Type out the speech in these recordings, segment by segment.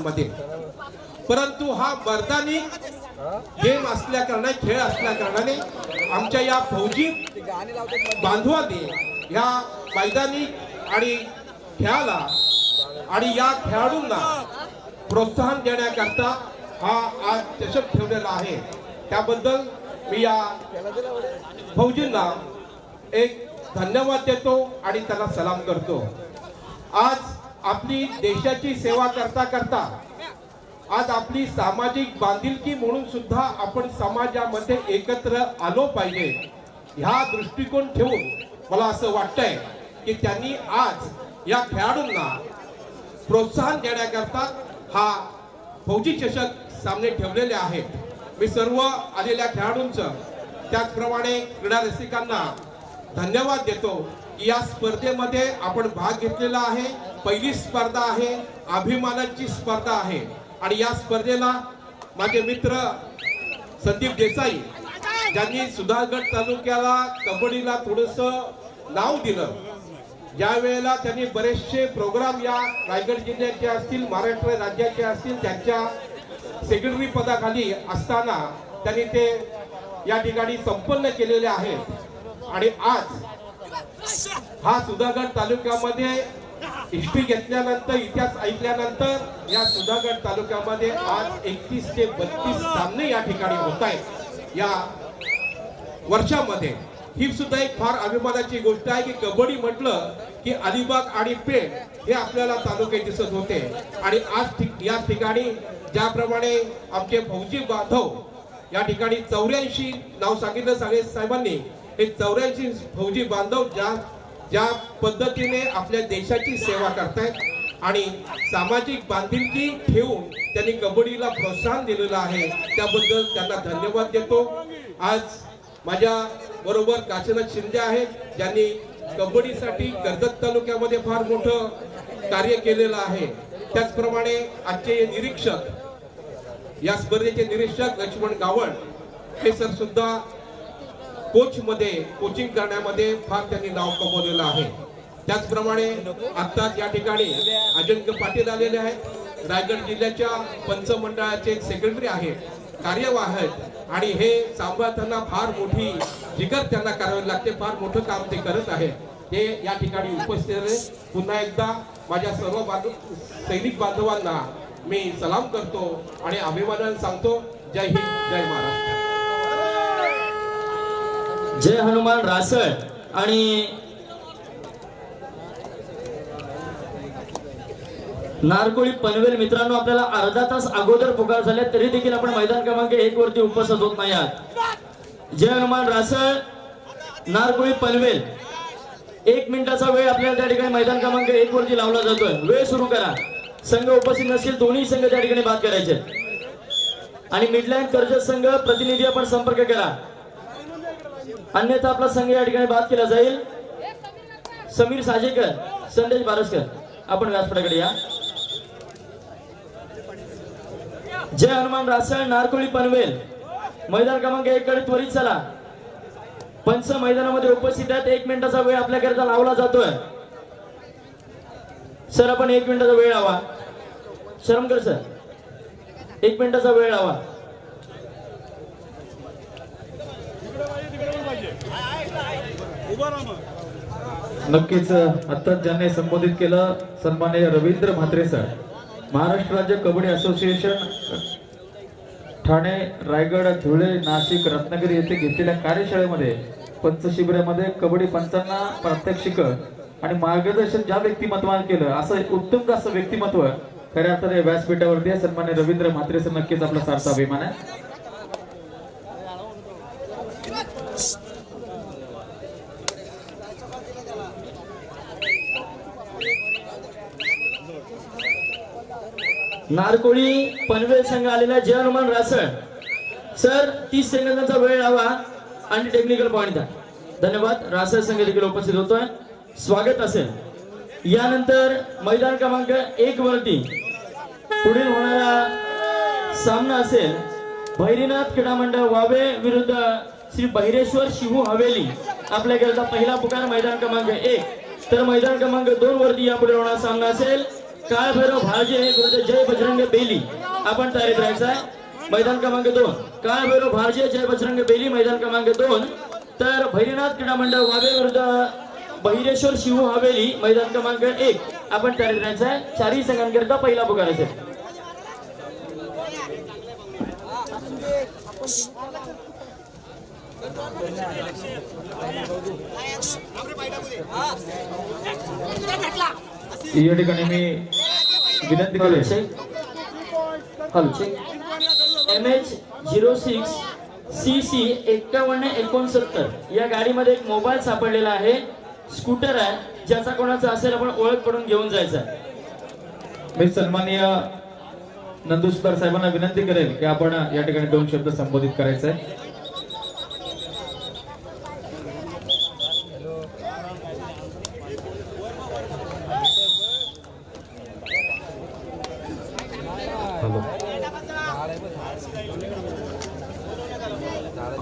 मध्ये परंतु हा वरदानी गेम असल्या कारणाने खेळ असल्या कारणाने आमच्या या फौजी बांधवांनी या मैदानी आणि खेळाला आणि या खेळाडूंना प्रोत्साहन देण्याकरता हा आज चषक ठेवलेला आहे. त्याबद्दल मी या फौजींना एक धन्यवाद देतो आणि त्यांना सलाम करतो. आज आपली देशाची सेवा करता करता आज आपली सामाजिक बांधिलकी म्हणून सुद्धा आपण समाजामध्ये एकत्र आलो पाहिजे ह्या दृष्टिकोन ठेवून मला असं वाटतंय की त्यांनी आज या खेळाडूंना प्रोत्साहन देण्याकरता हा फौजी चषक सामने ठेवलेले आहेत. मी सर्व आलेल्या खेळाडूंचं त्याचप्रमाणे क्रीडा रसिकांना धन्यवाद देतो की या स्पर्धेमध्ये आपण भाग घेतलेला आहे. पहिली स्पर्धा आहे अभिमानाची स्पर्धा आहे. आणि या स्पर्धेला माझे मित्र संदीप देसाई ज्यांनी सुधागड तालुक्याला कबड्डीला थोडस नाव दिलं. ज्या वेळेला त्यांनी बरेचसे प्रोग्राम या रायगड जिल्ह्याचे असतील महाराष्ट्र राज्याचे असतील त्यांच्या सेक्रेटरी पदाखाली असताना त्यांनी ते या ठिकाणी संपन्न केलेले आहेत. आणि आज हा सुधागड तालुक्यामध्ये हिस्ट्री घेतल्यानंतर इतिहास ऐकल्यानंतर या सुधागड तालुक्यामध्ये आज एकतीस ते बत्तीस सामने या ठिकाणी होत आहेत. या वर्षामध्ये ही सुद्धा एक फार अभिमानाची गोष्ट आहे की कबड्डी म्हटलं की अलिबाग आणि पेठ हे आपल्याला तालुके दिसत होते. आणि आज या ठिकाणी ज्याप्रमाणे आमचे फौजी बांधव या ठिकाणी चौऱ्याऐंशी नाव सांगितलं सगळे साहेबांनी. हे चौऱ्याऐंशी फौजी बांधव ज्या ज्या पद्धतीने आपल्या देशाची सेवा करतायत आणि सामाजिक बांधिलकी ठेवून त्यांनी कबड्डीला प्रोत्साहन दिलेलं आहे त्याबद्दल त्यांना धन्यवाद देतो. आज माझ्या बरोबर काशीनाथ शिंदे आहेत ज्यांनी कबड्डीसाठी कर्जत तालुक्यामध्ये फार मोठं कार्य केलेलं आहे. त्याचप्रमाणे आजचे निरीक्षक या स्पर्धेचे निरीक्षक लक्ष्मण गावण हे सर सुद्धा कोचमध्ये कोचिंग करण्यामध्ये फार त्यांनी नाव कमवलेलं आहे. त्याचप्रमाणे आता या ठिकाणी अजंक्य पाटील आलेले आहेत. रायगड जिल्ह्याच्या पंचमंडळाचे सेक्रेटरी आहेत कार्यवाह आहेत आणि हे सांभाळताना फार मोठी जिगर त्यांना करावी लागते फार मोठं काम ते करत आहेत. ते या ठिकाणी उपस्थित आहे पुन्हा एकदा माझ्या सर्व बांधव सैनिक बांधवांना मी सलाम करतो आणि अभिवादन सांगतो. जय हिंद जय महाराष्ट्र. जय हनुमान रासळ आणि नारकोळी पनवेल मित्रांनो आपल्याला अर्धा तास अगोदर पुकार झाले तरी देखील आपण मैदान क्रमांक एक वरती उपस्थित होत नाही आहात. जय हनुमान रासळ नारकोळी पनवेल. एक मिनिटाचा वेळ आपल्याला त्या ठिकाणी मैदान क्रमांक एक वरती लावला जातोय. वेळ सुरू करा. संघ उपस्थित नसतील दोन्ही संघ त्या ठिकाणी बात करायचे. आणि मिडलाईन कर्जत संघ प्रतिनिधी आपण संपर्क करा. अन्यथा आपला संघ या ठिकाणी बाद केला जाईल. समीर साजेकर संदेश बारसकर. आपण व्यासपीठाकडे या. जय हनुमान रासळ नारकोळी पनवेल. मैदान क्रमांक एक कडे त्वरित चला. पंच मैदानामध्ये उपस्थित आहेत. एक मिनिटाचा वेळ आपल्याकरिता लावला जातोय. सर आपण एक मिनिटाचा वेळ लावा. शरमकर सर एक मिनिटाचा वेळ लावा. नक्कीच आता ज्यांनी संबोधित केलं सन्माननीय रवींद्र म्हात्रे सर. महाराष्ट्र राज्य कबड्डी असोसिएशन ठाणे रायगड धुळे नाशिक रत्नागिरी येथे घेतलेल्या कार्यशाळेमध्ये पंचशिबिरामध्ये कबड्डी पंचांना प्रात्यक्षिक आणि मार्गदर्शन ज्या व्यक्तिमत्वाने केलं असं उत्तम असं व्यक्तिमत्व खऱ्या अर्थाने व्यासपीठावरती आहे. सन्मान्य रवींद्र म्हात्रे सर नक्कीच आपला सारसा अभिमान आहे. नारकोळी पनवेल संघ आलेला जय हनुमान रासळ. सर तीस सेकंदाचा वेळ लावा. आणि टेक्निकल पॉईंट द्या. धन्यवाद. रासळ संघ देखील उपस्थित होतोय. स्वागत असेल. यानंतर मैदान क्रमांक एक वरती पुढील होणारा सामना असेल. भैरीनाथ क्रीडा मंडळ वावे विरुद्ध श्री बहिरेश्वर शिहू हवेली. आपल्याकरता पहिला पुकार मैदान क्रमांक एक. तर मैदान क्रमांक दोन वरती यापुढे होणारा सामना असेल. काळ भैरव भाळजे विरुद्ध जय बजरंग बेली. आपण तयारीत राहायचं आहे. मैदान क्रमांक दोन. काळ भैरव भाळजे जय बजरंग बेली मैदान क्रमांक दोन. तर भैरीनाथ क्रीडा मंडळ वावे विरुद्ध बहिरेश्वर शिव हवेली मैदान क्रमांक एक. आपण तयारीत राहायचं आहे. चारही संघांकरिता पहिला पुकार असेल. या ठिकाणी मी विनंती check M H zero six C C एक्कावन्न एकोणसत्तर. या गाडीमध्ये एक मोबाईल सापडलेला आहे. स्कूटर आहे. ज्याचा कोणाचा असेल आपण ओळख करून घेऊन जायचा आहे. मी सन्माननीय नंदुसकर साहेबांना विनंती करेल की आपण या ठिकाणी दोन शब्द संबोधित करायचे आहे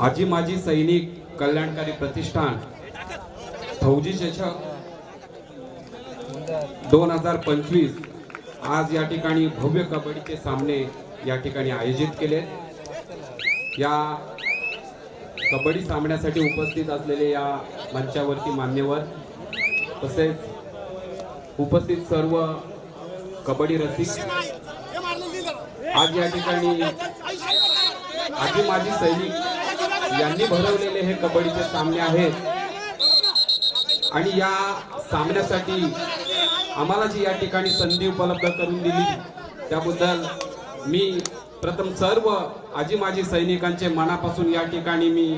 आजी माजी सैनिक कल्याणकारी प्रतिष्ठान फौजी चषक दोन हजार पंचवीस आज या ठिकाणी भव्य कबड्डीचे सामने या ठिकाणी आयोजित केले. या कबड्डी सामन्यासाठी उपस्थित असलेले या मंचावरती मान्यवर तसेच उपस्थित सर्व कबड्डी रसिक आज या ठिकाणी आजी माजी सैनिक यांनी भरवलेले हे कबड्डीचे सामने आहेत. आणि या सामन्यासाठी आम्हाला जी या ठिकाणी संधी उपलब्ध करून दिली त्याबद्दल मी प्रथम सर्व आजी माजी सैनिकांचे मनापासून या ठिकाणी मी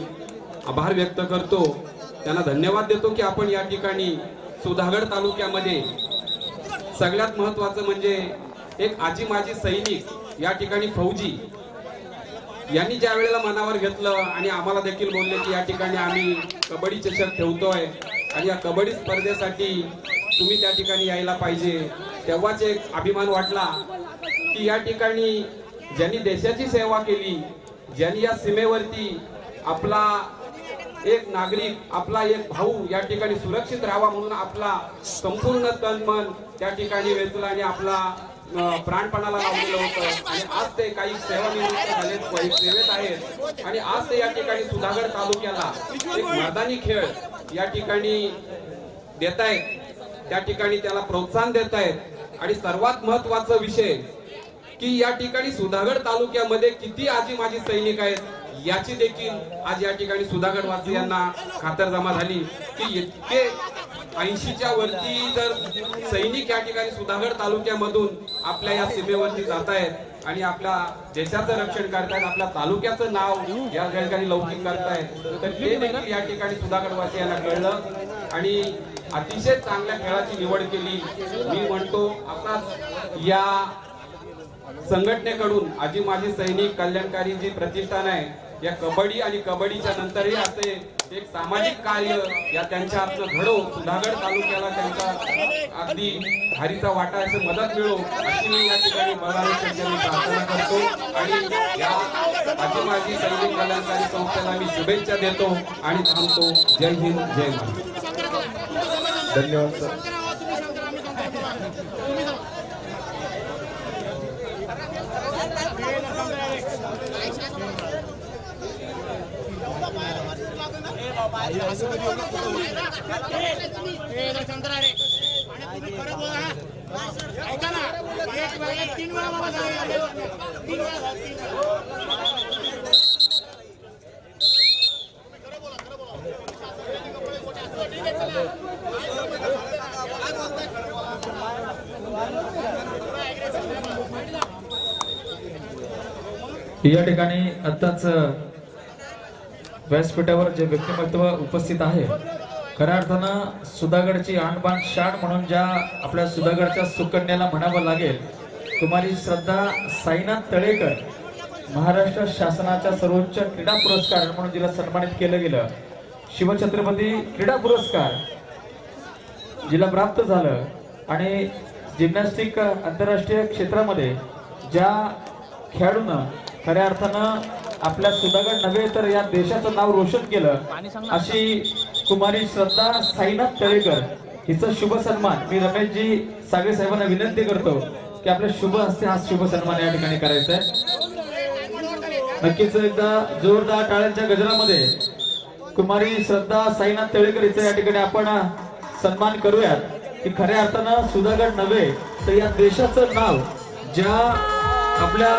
आभार व्यक्त करतो. त्यांना धन्यवाद देतो की आपण या ठिकाणी सुधागड तालुक्यामध्ये सगळ्यात महत्वाचं म्हणजे एक आजी माजी सैनिक या ठिकाणी फौजी यांनी ज्या वेळेला मनावर घेतलं आणि आम्हाला देखील बोलले की या ठिकाणी आम्ही कबड्डी चषक ठेवतोय आणि या कबड्डी स्पर्धेसाठी तुम्ही त्या ठिकाणी यायला पाहिजे तेव्हाच एक अभिमान वाटला की या ठिकाणी ज्यांनी देशाची सेवा केली ज्यांनी या सीमेवरती आपला एक नागरिक आपला एक भाऊ या ठिकाणी सुरक्षित राहावा म्हणून आपला संपूर्ण तन मन त्या ठिकाणी वेचला आणि आपला प्राणपणाला लावलेलं होतं. आणि आज ते काही सेवानिवृत्त झालेत सेवेत आहेत. आणि आज ते या ठिकाणी सुधागड तालुक्याला एक मैदानी खेळ या ठिकाणी देत आहेत त्या ठिकाणी त्याला प्रोत्साहन देत आहेत आणि सर्वात महत्त्वाचा विषय की या ठिकाणी सुधागड तालुक्यामध्ये किती आजी माझी सैनिक आहेत याची देखील आज या ठिकाणी सुधागड वासियांना खातरजमा झाली की इतके ऐंशीच्या वरती जर सैनिक या ठिकाणी सुधागड तालुक्यामधून आपल्या या सीमेवरती जात आहेत आणि आपल्या देशाचं रक्षण करतायत आपल्या तालुक्याचं नाव या ठिकाणी लौकिक करतायत तर ते देखील या ठिकाणी सुधागडवासियांना कळलं. आणि अतिशय चांगल्या खेळाची निवड केली. मी म्हणतो असाच या संघटनेकडून आजी माझी सैनिक कल्याणकारी जी प्रतिष्ठान आहे या कबड्डी आणि कबड्डीच्या नंतरही असे एक सामाजिक कार्य या त्यांच्या हातनं घडो. सुधागड तालुक्याला त्यांचा अगदी हरीचा वाटा असं मदत मिळो अशी मी या ठिकाणी संचालक प्रार्थना करतो. आणि या आजी माजी सैनिक कल्याणकारी संस्थेला मी शुभेच्छा देतो आणि थांबतो. जय हिंद जय महाराष्ट्र. धन्यवाद सर. ऐका ना तीन वेळा मला तीन वेळा. या ठिकाणी आताच व्यासपीठावर जे व्यक्तिमत्व उपस्थित आहे खऱ्या अर्थानं सुधागडची आणबाण शाण म्हणून ज्या आपल्या सुधागडच्या सुकन्याला म्हणावं लागेल कुमारी श्रद्धा साईनाथ तळेकर महाराष्ट्र शासनाच्या सर्वोच्च क्रीडा पुरस्कार म्हणून जिला सन्मानित केलं गेलं. शिवछत्रपती क्रीडा पुरस्कार जिला प्राप्त झालं आणि जिम्नॅस्टिक आंतरराष्ट्रीय क्षेत्रामध्ये ज्या खेळाडूनं खऱ्या अर्थानं आपल्या सुधागड नव्हे तर या देशाचं नाव रोशन केलं. अशी कुमारी श्रद्धा साईनाथ तळेकर हिचा शुभ सन्मान. मी रमेशजी सागरे साहेबांना विनंती करतो की आपल्या शुभ हस्ते हा शुभ सन्मान या ठिकाणी करायचा आहे. नक्कीच एकदा जोरदार टाळ्यांच्या गजरामध्ये कुमारी श्रद्धा साईनाथ तळेकर हिचा या ठिकाणी आपण सन्मान करूयात. की खऱ्या अर्थानं सुधागड नव्हे तर या देशाचं नाव ज्या आपल्या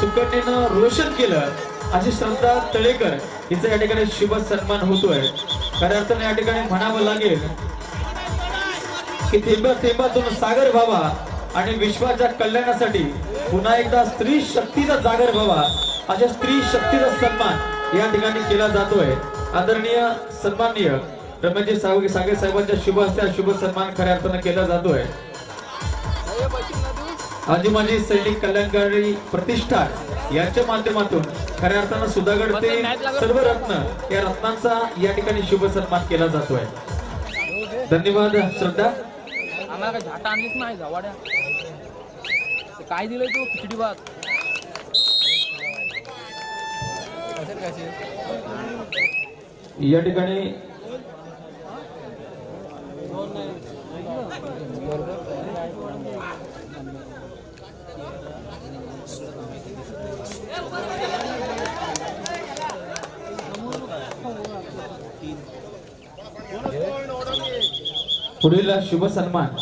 सुकन्येनं रोशन केलं अशी श्रद्धा तळेकर हिचा या ठिकाणी शुभ सन्मान होतोय. खऱ्या अर्थाने या ठिकाणी म्हणावं लागेल की थेंब थेंबातून सागर व्हावा आणि विश्वाच्या कल्याणासाठी पुन्हा एकदा स्त्री शक्तीचा जागर व्हावा अशा स्त्री शक्तीचा सन्मान या ठिकाणी केला जातोय. आदरणीय सन्माननीय रमेशजी सावगे सागर साहेबांच्या शुभ हस्ते शुभ सन्मान खऱ्या अर्थानं केला जातोय. आजी माजी सैनिक कल्याणकारी प्रतिष्ठान यांच्या माध्यमातून खऱ्या अर्थानं सुधागड ते सर्व रत्न या रत्नांचा या ठिकाणी शुभ सन्मान केला जातोय. धन्यवाद श्रद्धा. आम्हाला काय झाटा आणलीच नाही जावाड्या. ते काय दिलंय तू? खिचडी भात. या ठिकाणी पुढील शुभ सन्मान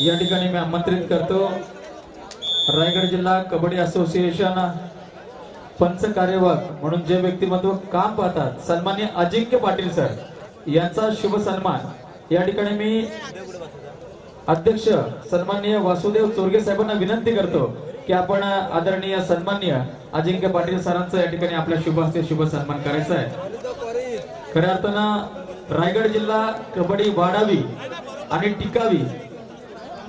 या ठिकाणी मी आमंत्रित करतो. रायगड जिल्हा कबड्डी असोसिएशन पंच कार्यवाहक म्हणून जे व्यक्तिमत्व काम पाहतात सन्मान्य अजिंक्य पाटील सर यांचा शुभ सन्मान. या ठिकाणी मी अध्यक्ष सन्माननीय वासुदेव चोरगे साहेबांना विनंती करतो की आपण आदरणीय सन्मान्य अजिंक्य पाटील सरांचं या ठिकाणी आपल्या शुभ हस्ते शुभ सन्मान करायचा आहे. खऱ्या अर्थानं रायगड जिल्हा कबड्डी वाढावी आणि टिकावी.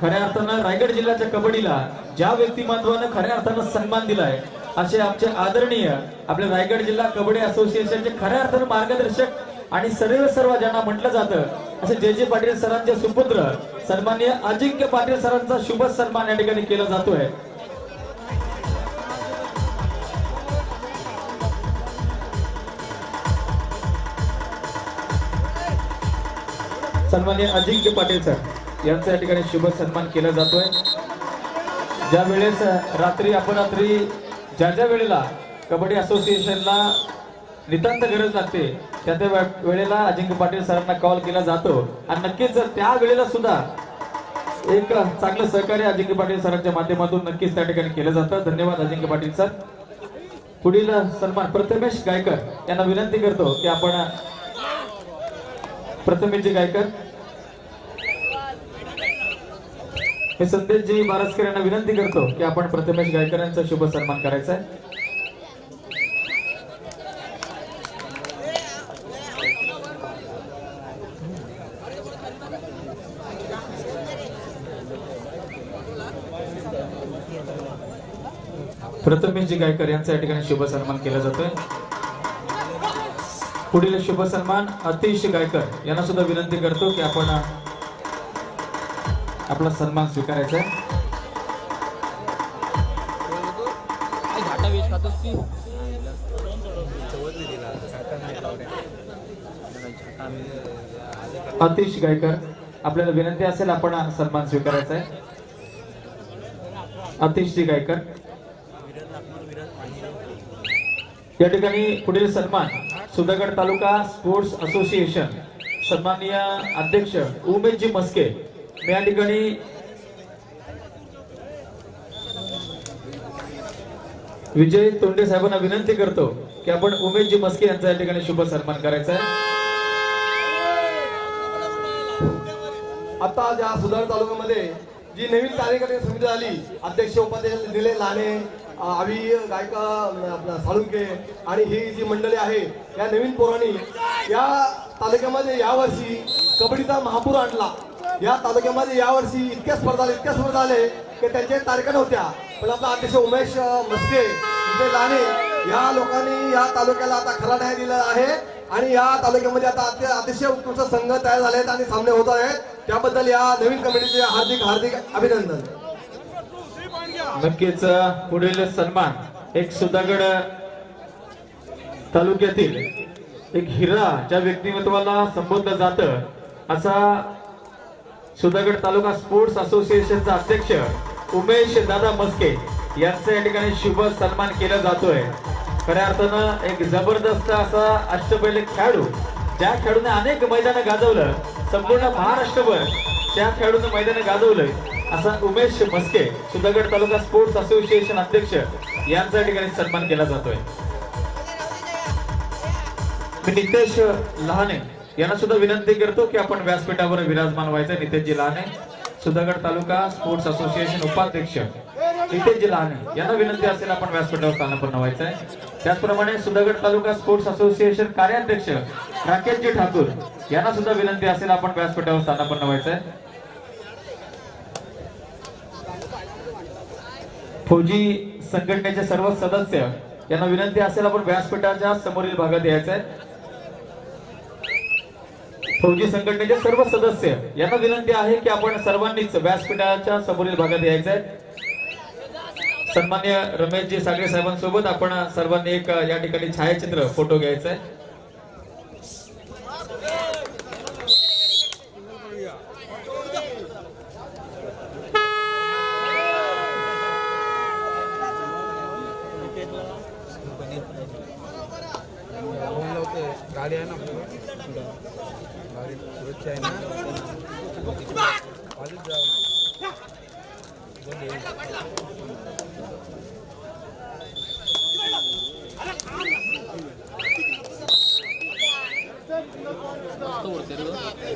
खऱ्या अर्थानं रायगड जिल्ह्याच्या कबड्डीला ज्या व्यक्तिमत्वानं खऱ्या अर्थानं सन्मान दिलाय असे आमचे आदरणीय आपल्या रायगड जिल्हा कबड्डी असोसिएशनचे खऱ्या अर्थानं मार्गदर्शक आणि सर्व सर्व ज्यांना म्हटलं जातं असे जे जे पाटील सरांचे सुपुत्र सन्माननीय अजिंक्य पाटील सरांचा शुभ सन्मान या ठिकाणी केला जातोय. सन्मान्य अजिंक्य पाटील सर यांचा या ठिकाणी शुभ सन्मान केला जातोय. ज्या वेळेस रात्री अपरात्री ज्या ज्या वेळेला कबड्डी असोसिएशनला नितांत गरज लागते त्या त्या वेळेला अजिंक्य पाटील सरांना कॉल केला जातो. आणि नक्कीच त्या वेळेला सुद्धा एक चांगलं सहकार्य अजिंक्य पाटील सरांच्या माध्यमातून नक्कीच त्या ठिकाणी केलं जातं. धन्यवाद अजिंक्य पाटील सर. पुढील सन्मान प्रथमेश गायकर यांना विनंती करतो की आपण प्रथमेश गायकर हे संदेशजी बारसकर यांना विनंती करतो की आपण प्रथमेश गायकर यांचा शुभ सन्मान करायचा आहे. प्रथमेशजी गायकर यांचा या ठिकाणी शुभ सन्मान केला जातोय. पुढील शुभ सन्मान अतिश गायकर यांना सुद्धा विनंती करतो की आपण आपला सन्मान स्वीकारायचा अतिश गायकर आपल्याला विनंती असेल आपण सन्मान स्वीकारायचा आहे. अतिशजी गायकर. या ठिकाणी पुढील सन्मान सुधागड तालुका स्पोर्ट्स असोसिएशन. सन्माननीय अध्यक्ष उमेशजी मस्के या ठिकाणी विजय तोंडे साहेबांना विनंती करतो की आपण उमेशजी मस्के यांचा या ठिकाणी शुभ सन्मान करायचा आहे. आता ज्या सुधार तालुक्यामध्ये जी नवीन कार्यकारी समिती झाली अध्यक्ष उपाध्यक्ष दिले लाने आवी गायका आपला साळुंके आणि ही जी मंडळी आहे या नवीन पोरांनी या तालुक्यामध्ये यावर्षी कबड्डीचा महापूर आणला. या तालुक्यामध्ये यावर्षी इतक्या स्पर्धा इतक्या स्पर्धा आले की त्यांच्या तारखा नव्हत्या. पण आपला अध्यक्ष उमेश मस्के लाने या लोकांनी या तालुक्याला आता खरा न्याय दिला आहे. आणि या तालुक्यामध्ये आता अतिशय उत्कृष्ट संघ तयार झाले आहेत आणि सामने होत आहेत. त्याबद्दल या नवीन कमिटीचे हार्दिक हार्दिक अभिनंदन. नक्कीच पुढील सन्मान एक सुधागड तालुक्यातील एक हिरा ज्या व्यक्तिमत्वाला संबोधलं जातं असा सुधागड तालुका स्पोर्ट्स असोसिएशनचा अध्यक्ष उमेश दादा मस्के यांचा या ठिकाणी शुभ सन्मान केला जातोय. खऱ्या अर्थानं एक जबरदस्त असा अष्टपैल खेळाडू ज्या खेळाडूने अनेक मैदानं गाजवलं संपूर्ण महाराष्ट्रभर त्या खेळाडूने मैदानं गाजवलंय असा उमेश मस्के सुधागड तालुका स्पोर्ट्स असोसिएशन अध्यक्ष यांचा या ठिकाणी सन्मान केला जातोय. नितेश लहाने यांना सुद्धा विनंती करतो की आपण व्यासपीठावर विराजमान व्हायचं. नितेशजी लहाने सुधागड तालुका स्पोर्ट्स असोसिएशन उपाध्यक्ष नितेशजी लहाने यांना विनंती असेल आपण व्यासपीठावर स्थानापन्न व्हायचं आहे त्याचप्रमाणे सुधागड तालुका स्पोर्ट्स असोसिएशन कार्याध्यक्ष राकेशजी ठाकूर यांना सुद्धा विनंती असेल आपण व्यासपीठावर स्थानापन्न व्हायचं आहे फौजी संघटनेचे सर्व सदस्य यांना विनंती असेल आपण व्यासपीठाच्या समोरील भागात यायचं आहे फौजी संघटनेचे सर्व सदस्य यांना विनंती आहे की आपण सर्वांनीच व्यासपीठाच्या समोरील भागात यायचं आहे सन्मान्य रमेशजी सागरे साहेबांसोबत आपण सर्वांनी एक या ठिकाणी छायाचित्र फोटो घ्यायचा आहे गाडी आहे ना आपल्याकडे गाडी सुरक्षा आहे ना आधीच जाऊ मस्त ओढते रे तो.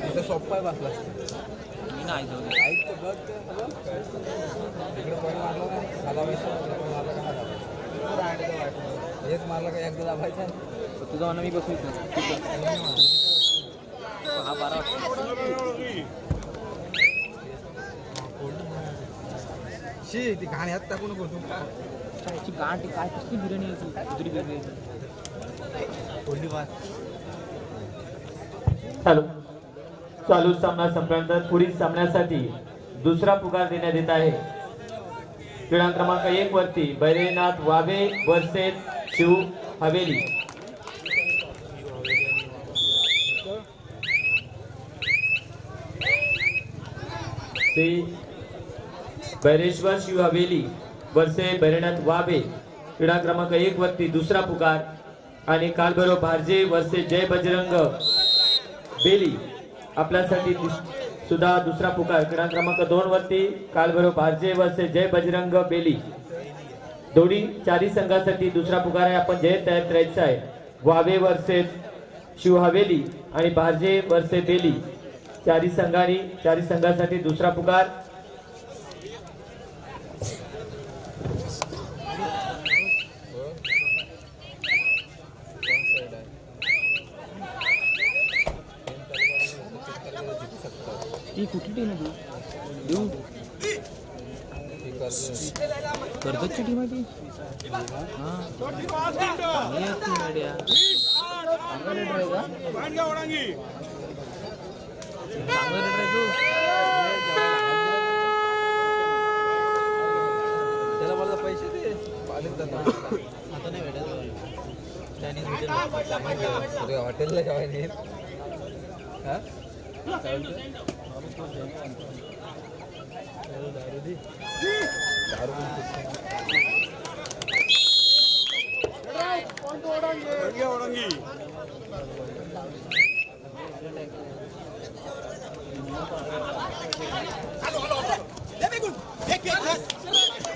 इथं सोप्पा आहे बसला मी नाही जाऊ दे. ऐक तर बघ ते बघ. इकडे पॉईंट मारला ना इकडे मारला का एकदा दाबायचा तर तुझा म्हणा मी बसू इथं. हा बारा. शी ती घाण ह्यात टाकू नको तू गाठ आहे, काय कसली बिर्याणी आहे ती? दुसरी बिर्याणी आहे ती. कोल्डी भात चालू सामना संपल्यानंतर पुढील सामन्यासाठी दुसरा पुकार देण्यात येत आहे. क्रीडा क्रमांक एक वरती बैरेनाथ वाबे वर्सेस शिव हवेली. बैरेश्वर शिव हवेली वर्से बैरेनाथ वाबे क्रीडा क्रमांक एक वरती दुसरा पुकार आणि कालभैरव भारजे वर्से जय बजरंग बेली. आपल्यासाठी दुस- सुद्धा दुसरा पुकार. क्रीडा क्रमांक दोन वरती कालभैरव भारजे वर्से जय बजरंग बेली. दोन्ही चारी संघासाठी दुसरा पुकार आहे. आपण जय तयार करायचा आहे. वावे वर्सेस शिव हवेली आणि भारजे वर्से बेली. चारी संघानी चारी संघासाठी दुसरा पुकार. ती कुठली टीम आहे ती? देऊ कर्जतची टीम आहे ती? त्याला मला पैसे दे. आता नाही भेटत चायनीज भेटेल हॉटेलला जेवाय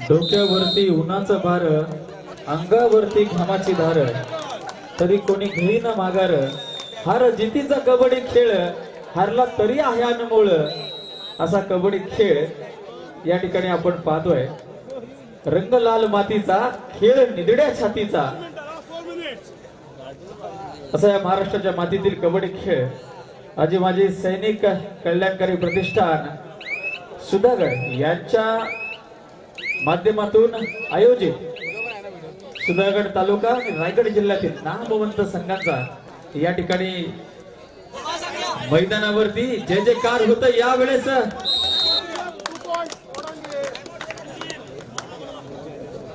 डोक्यावरती उन्हाचं भार अंगावरती घामाची धार. तरी कोणी घेईन माघार. हार जितीचा कबड्डी खेळ हारला तरी आहे अनमोळ असा कबड्डी खेळ या ठिकाणी आपण पाहतोय. रंग लाल मातीचा खेळ निदड्या छातीचा. असा या महाराष्ट्राच्या मातीतील कबड्डी खेळ. आजी माझी सैनिक कल्याणकारी प्रतिष्ठान सुधागड यांच्या माध्यमातून आयोजित सुधागड तालुका आणि रायगड जिल्ह्यातील नामवंत संघांचा या ठिकाणी मैदानावरती जे जे कार होत यावेळेस.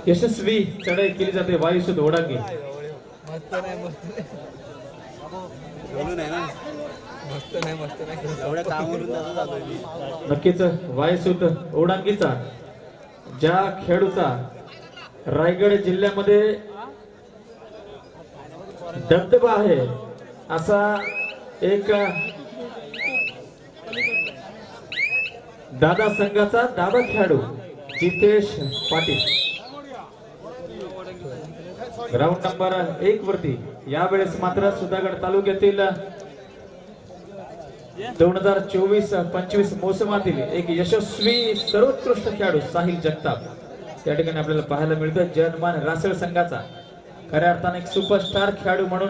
यशस्वी चढाई केली जाते वायुसुद ओढांगी. नक्कीच वायसूत ओडांगीचा ज्या खेळूचा रायगड जिल्ह्यामध्ये दबदबा आहे असा एक दादा संघाचा दादा खेळाडू जितेश पाटील. ग्राउंड नंबर एक वरती. यावेळेस मात्र सुधागड तालुक्यातील दोन हजार चोवीस पंचवीस मोसमातील एक यशस्वी सर्वोत्कृष्ट खेळाडू साहिल जगताप. त्या ठिकाणी आपल्याला पाहायला मिळतं जनमान रासळ संघाचा. खऱ्या अर्थाने एक सुपरस्टार खेळाडू म्हणून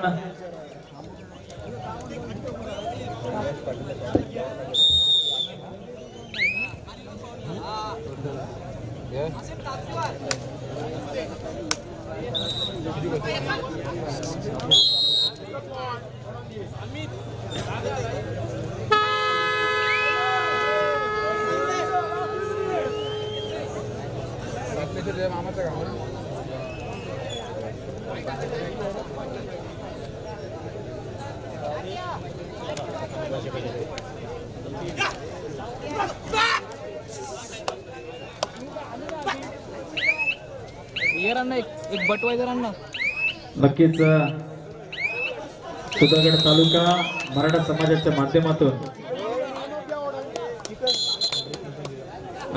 আমার জায়গা एक नक्कीच सुधागड तालुका मराठा समाजाच्या माध्यमातून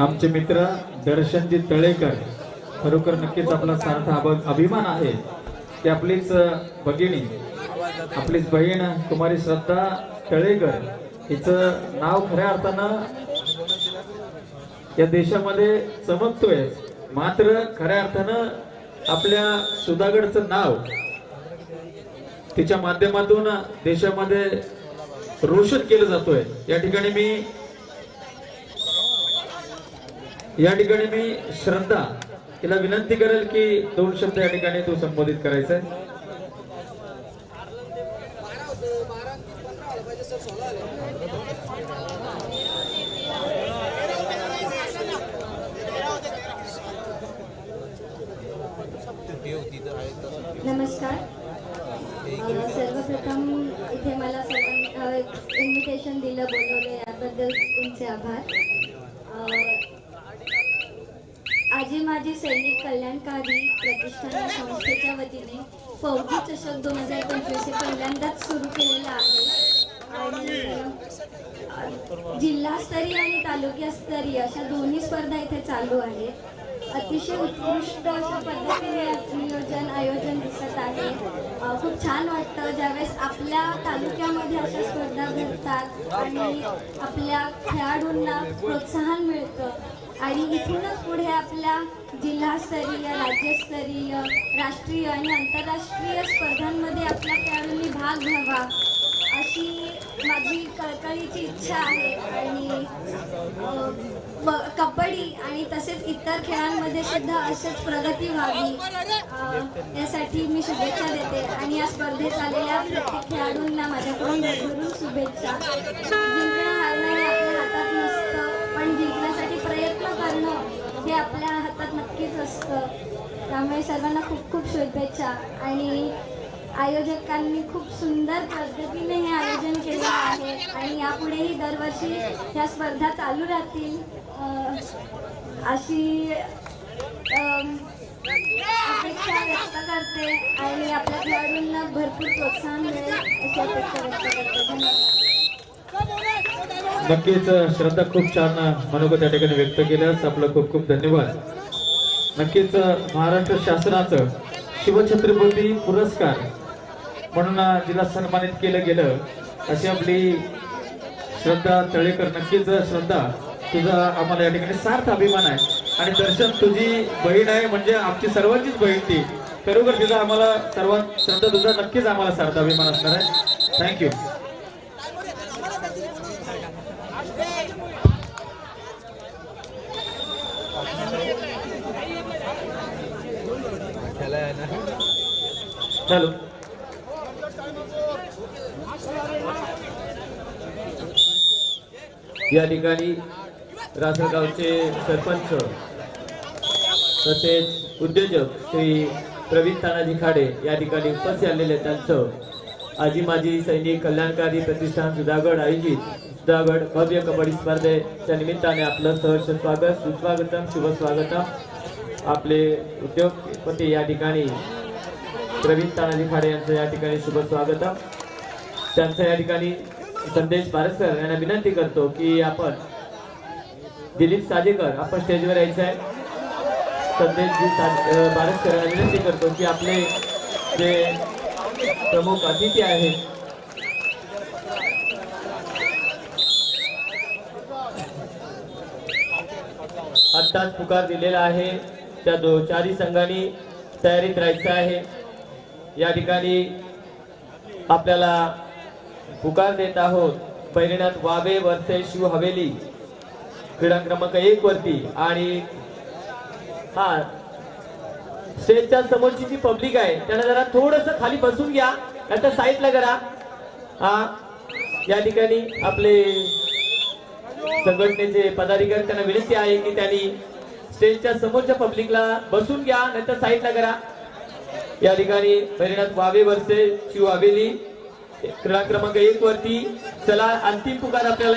आमचे मित्र दर्शनजी तळेकर खरोखर नक्कीच आपला सार्थ अभिमान आहे. की आपलीच भगिनी आपलीच बहीण कुमारी श्रद्धा तळेकर हिचं नाव खऱ्या अर्थानं या देशामध्ये चमकतोय. मात्र खऱ्या अर्थानं आपल्या सुधागडचं नाव तिच्या माध्यमातून देशामध्ये रोशन केलं जातोय. या ठिकाणी मी या ठिकाणी मी श्रद्धा तिला विनंती करेल की दोन शब्द या ठिकाणी तू संबोधित करायचा आहे नमस्कार अ, सर्वप्रथम इथे मला सर्वां इन्व्हिटेशन दिलं बोलवलं याबद्दल आभार. आजी माझी सैनिक कल्याणकारी प्रतिष्ठान या संस्थेच्या वतीने फौजी चषक दोन हजार पंचवीस हे पहिल्यांदाच सुरू केलेलं आहे. आणि जिल्हास्तरीय आणि तालुकास्तरीय अशा दोन्ही स्पर्धा इथे चालू आहेत. अतिशय उत्कृष्ट अशा पद्धतीने नियोजन आयोजन दिसत आहे. खूप छान वाटतं ज्यावेळेस आपल्या तालुक्यामध्ये अशा स्पर्धा भरतात आणि आपल्या खेळाडूंना प्रोत्साहन मिळतं. आणि इथूनच पुढे आपल्या जिल्हास्तरीय राज्यस्तरीय राष्ट्रीय आणि आंतरराष्ट्रीय स्पर्धांमध्ये आपल्या खेळाडूंनी भाग घ्यावा. अशी माझी कळकळीची इच्छा आहे आणि कबड्डी आणि तसेच इतर खेळांमध्ये सुद्धा अशीच प्रगती व्हावी. यासाठी मी शुभेच्छा देते आणि या स्पर्धेत आलेल्या प्रत्येक खेळाडूंना माझ्याकडून भरभरून शुभेच्छा. जिंकणं हारणं आपल्या हातात नसतं पण जिंकण्यासाठी प्रयत्न करणं हे आपल्या हातात नक्कीच असतं. त्यामुळे सर्वांना खूप खूप शुभेच्छा आणि आयोजकांनी खूप सुंदर पद्धतीने हे आयोजन केलं आहे. आणि यापुढेही दरवर्षी ह्या स्पर्धा चालू राहतील. अशी अपेक्षा व्यक्त करते. आणि आपल्या खेळाडूंना भरपूर प्रोत्साहन मिळेल अशी अपेक्षा व्यक्त करते. धन्यवाद. नक्कीच श्रद्धा खूप छान मनोगत त्या ठिकाणी व्यक्त केल्यास आपलं खूप खूप धन्यवाद. नक्कीच महाराष्ट्र शासनाचं शिवछत्रपती पुरस्कार म्हणून जिला सन्मानित केलं गेलं अशी आपली श्रद्धा तळेकर नक्कीच श्रद्धा तुझा आम्हाला या ठिकाणी सार्थ अभिमान आहे. आणि दर्शन तुझी बहीण आहे म्हणजे आमची सर्वांचीच बहीण ती. खरोखर तिचा आम्हाला सर्वां श्रद्धा तुझा नक्कीच आम्हाला सार्थ अभिमान असणार आहे. थँक्यू खेळायला आहे ना चालू या ठिकाणी रासळगावचे सरपंच तसेच उद्योजक श्री प्रवीण तानाजी खाडे या ठिकाणी उपस्थित आलेले त्यांचं आजी माजी सैनिक कल्याणकारी प्रतिष्ठान सुधागड आयोजित सुधागड भव्य कबड्डी स्पर्धेच्या निमित्ताने आपलं सहर्ष स्वागत सुस्वागतम शुभ स्वागतम आपले उद्योगपती या ठिकाणी प्रवीण तानाजी खाडे यांचं या ठिकाणी शुभ स्वागतम त्यांचं या ठिकाणी संदेश बारसकर यांना विनंती करतो की आपण दिलीप साजेकर आपण स्टेजवर यायचं आहे. संदेशजी बारसकर यांना विनंती करतो की आपले जे प्रमुख अतिथी आहेत आत्ताच पुकार दिलेला आहे. त्या दो चारही संघांनी तयारीत राहायचं आहे. या ठिकाणी आपल्याला पुकार देत आहोत. पहिल्यात वावे वर्षे शिव हवेली. क्रीडा क्रमांक एक वरती आणि हा स्टेजच्या समोरची जी पब्लिक आहे त्यांना जरा थोडस खाली बसून घ्या नंतर साईडला करा. हा या ठिकाणी आपले संघटनेचे पदाधिकारी त्यांना विनंती आहे की त्यांनी स्टेजच्या समोरच्या पब्लिकला बसून घ्या नंतर साईडला करा. या ठिकाणी परिणाम वावे वर्षे शिव हवेली. क्रीडा क्रमांक एक वरती चला अंतिम पुकार आपल्याला